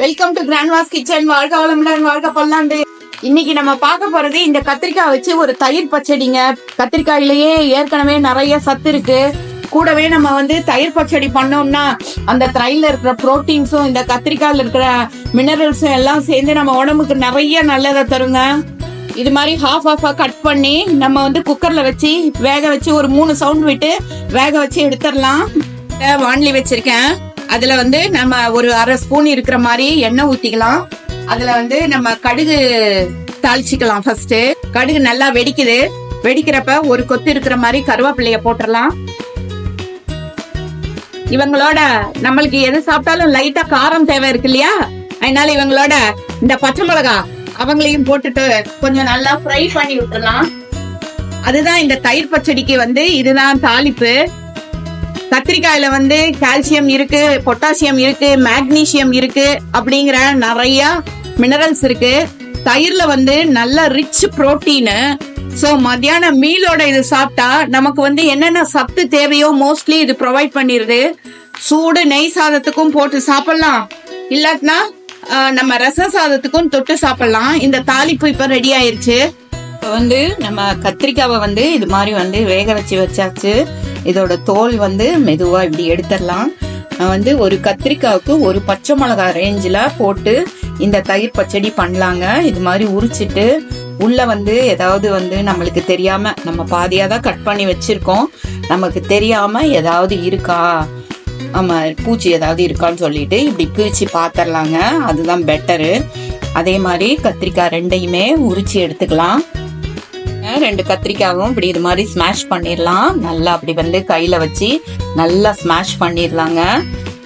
Welcome to grand was kitchen வாழ்க வளமுடன் வாழ்க பல்லாண்டு. இன்னைக்கு நம்ம பார்க்க போறது இந்த கத்திரிக்காய் வச்சு ஒரு தயிர் பச்சடிங்க. கத்திரிக்காயிலேயே ஏற்கனவே நிறைய சத்து இருக்கு. கூடவே நம்ம வந்து தயிர் பச்சடி பண்ணோம்னா அந்த தயிர்ல இருக்கிற புரோட்டீன்ஸும் இந்த கத்திரிக்காயில இருக்கிற மினரல்ஸும் எல்லாம் சேர்ந்து நம்ம உடம்புக்கு நிறைய நல்லதை தருங்க. இது மாதிரி ஹாஃப் ஹாஃபாக கட் பண்ணி நம்ம வந்து குக்கரில் வச்சு வேக வச்சு ஒரு மூணு சவுண்ட் விட்டு வேக வச்சு எடுத்துடலாம். வாண்லி வச்சிருக்கேன். அதுல வந்து நம்ம ஒரு அரை ஸ்பூன் இருக்கிற மாதிரி எண்ணெய் ஊத்திக்கலாம். அதுல வந்து நம்ம கடுகு தாளிச்சுக்கலாம் ஃபர்ஸ்ட் கடுகு நல்லா வெடிக்குது. வெடிக்கிறப்ப ஒரு கொத்து இருக்கிற மாதிரி கருவேப்பிலைய போட்டுடலாம். இவங்களோட நம்மளுக்கு எது சாப்பிட்டாலும் லைட்டா காரம் தேவை இருக்கு இல்லையா? அதனால இவங்களோட இந்த பச்சை மிளகா அவங்களையும் போட்டுட்டு கொஞ்சம் நல்லா ஃப்ரை பண்ணி விட்டுறலாம் அதுதான் இந்த தயிர் பச்சடிக்கு வந்து இதுதான் தாளிப்பு. கத்திரிக்காயில வந்து கால்சியம் இருக்கு பொட்டாசியம் இருக்கு மேக்னீசியம் இருக்கு அப்படிங்கிற நிறைய மினரல்ஸ் இருக்கு. தயிர்ல வந்து நல்ல ரிச் புரோட்டீனு ஸோ மத்தியான மீலோட இது சாப்பிட்டா நமக்கு வந்து என்னென்ன சத்து தேவையோ மோஸ்ட்லி இது ப்ரொவைட் பண்ணிடுது சூடு நெய் சாதத்துக்கும் போட்டு சாப்பிடலாம். இல்லாட்டினா நம்ம ரச சாதத்துக்கும் தொட்டு சாப்பிடலாம். இந்த தாளிப்பு இப்ப ரெடி ஆயிருச்சு. இப்போ வந்து நம்ம கத்திரிக்காவை வந்து இது மாதிரி வந்து வேக வச்சு வச்சாச்சு. இதோட தோல் வந்து மெதுவாக இப்படி எடுத்துடலாம். நான் வந்து ஒரு கத்திரிக்காவுக்கு ஒரு பச்சை மிளகாய் ரேஞ்சில் போட்டு இந்த தயிர் பச்சடி பண்ணலாங்க. இது மாதிரி உரிச்சிட்டு உள்ள வந்து ஏதாவது வந்து நம்மளுக்கு தெரியாம நம்ம பாதியாக தான் கட் பண்ணி வச்சிருக்கோம். நமக்கு தெரியாம ஏதாவது இருக்கா? ஆமா பூச்சி ஏதாவது இருக்கான்னு சொல்லிட்டு இப்படி பிரிச்சு பாத்திரலாங்க. அதுதான் பெட்டரு அதே மாதிரி கத்திரிக்காய் ரெண்டையுமே உரிச்சு எடுத்துக்கலாம். ரெண்டு கத்திரிக்காவும் இப்படி இது மாதிரி ஸ்மாஷ் பண்ணிடலாம் நல்லா அப்படி வந்து கையில வச்சு நல்லா ஸ்மாஷ் பண்ணிடலாங்க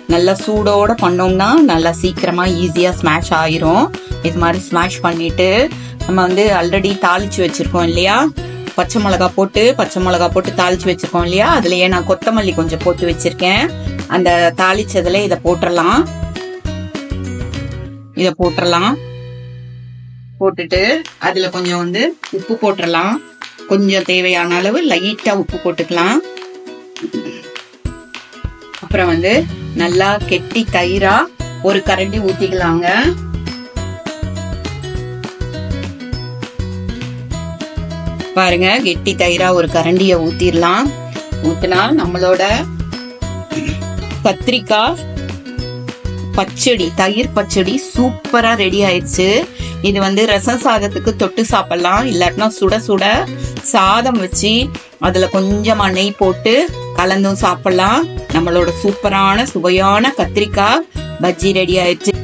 நல்லா சூடோட பண்ணோம்னா நல்லா சீக்கிரமா ஈஸியா ஸ்மாஷ் ஆயிரும். இது மாதிரி ஸ்மாஷ் பண்ணிட்டு நம்ம வந்து ஆல்ரெடி தாளிச்சு வச்சிருக்கோம் இல்லையா? பச்சை மிளகா போட்டு பச்சை மிளகா போட்டு தாளிச்சு வச்சிருக்கோம் இல்லையா? அதுலயே நான் கொத்தமல்லி கொஞ்சம் போட்டு வச்சிருக்கேன். அந்த தாளிச்சதுல இதை போட்டுடலாம் இதை போட்டுடலாம் போட்டுட்டு அதுல கொஞ்சம் வந்து உப்பு போட்டுடலாம் கொஞ்சம் தேவையான அளவு லைட்டா உப்பு போட்டுக்கலாம். அப்புறம் வந்து நல்லா கெட்டி தயிரா ஒரு கரண்டி ஊத்திக்கலாங்க. பாருங்க கெட்டி தயிரா ஒரு கரண்டிய ஊத்திடலாம் ஊத்தினா நம்மளோட கத்திரிக்காய் பச்சடி தயிர் பச்சடி சூப்பரா ரெடி ஆயிடுச்சு. இது வந்து ரசம் சாதத்துக்கு தொட்டு சாப்பிடலாம். இல்லாட்டினா சுட சுட சாதம் வச்சு அதுல கொஞ்சமா நெய் போட்டு கலந்தும் சாப்பிடலாம். நம்மளோட சூப்பரான சுவையான கத்திரிக்காய் பஜ்ஜி ரெடி ஆயிடுச்சு.